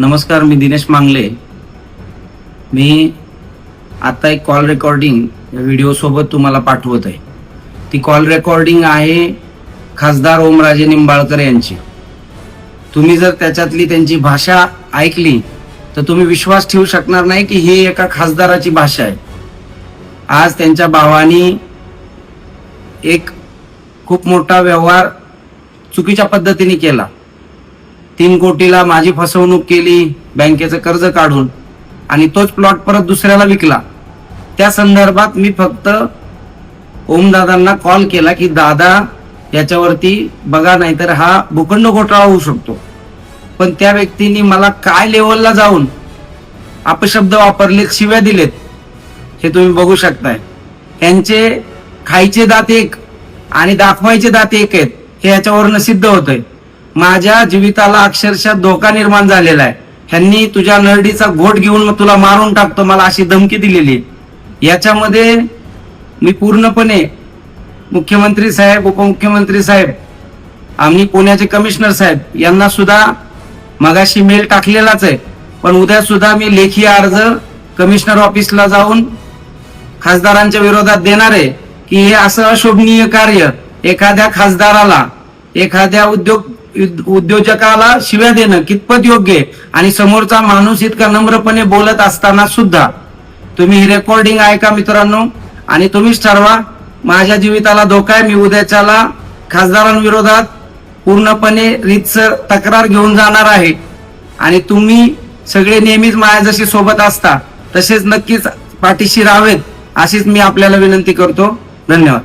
नमस्कार मी दिनेश मांगले. मी आता एक कॉल रेकॉर्डिंग या व्हिडिओसोबत तुम्हाला पाठवत आहे. ती कॉल रेकॉर्डिंग आहे खासदार ओमराजे निंबाळकर यांची. तुम्ही जर त्याच्यातली त्यांची भाषा ऐकली तर तुम्ही विश्वास ठेवू शकणार नाही की ही एका खासदाराची भाषा आहे. आज त्यांच्या भावानी एक खूप मोठा व्यवहार चुकीच्या पद्धतीने केला. तीन कोटीला माझी फसवणूक केली बँकेचं कर्ज काढून आणि तोच प्लॉट परत दुसऱ्याला विकला. त्या संदर्भात मी फक्त ओमदादांना कॉल केला की दादा याच्यावरती बघा नाहीतर हा भूखंड घोटाळा होऊ शकतो. पण त्या व्यक्तीने मला काय लेवलला जाऊन अपशब्द वापरलेत शिव्या दिलेत हे तुम्ही बघू शकताय. त्यांचे खायचे दात एक आणि दाखवायचे दात एक आहेत हे याच्यावरनं सिद्ध होतंय. माझ्या जीविताला अक्षरशः धोका निर्माण झालेला आहे. ह्यांनी तुझ्या नरडीचा घोट घेऊन मग तुला मारून टाकतो मला अशी धमकी दिलेली याच्यामध्ये मी पूर्णपणे मुख्यमंत्री साहेब उपमुख्यमंत्री साहेब आम्ही पुण्याचे कमिशनर साहेब यांना सुद्धा मगाशी मेल टाकलेलाच आहे. पण उद्या सुद्धा मी लेखी अर्ज कमिशनर ऑफिसला जाऊन खासदारांच्या विरोधात देणार आहे की हे असं अशोभनीय कार्य एखाद्या खासदाराला एखाद्या उद्योग उद्योजकाला शिव्या देणं कितपत योग्य आहे? आणि समोरचा माणूस इतका नम्रपणे बोलत असताना सुद्धा तुम्ही ही रेकॉर्डिंग ऐका मित्रांनो. आणि तुम्हीच ठरवा माझ्या जीविताला धोका आहे. मी उद्याच्याला खासदारांविरोधात पूर्णपणे रीतसर तक्रार घेऊन जाणार आहे. आणि तुम्ही सगळे नेहमीच माझ्या जशी सोबत असता. तसेच नक्कीच पाठीशी राहावेत अशीच मी आपल्याला विनंती करतो. धन्यवाद.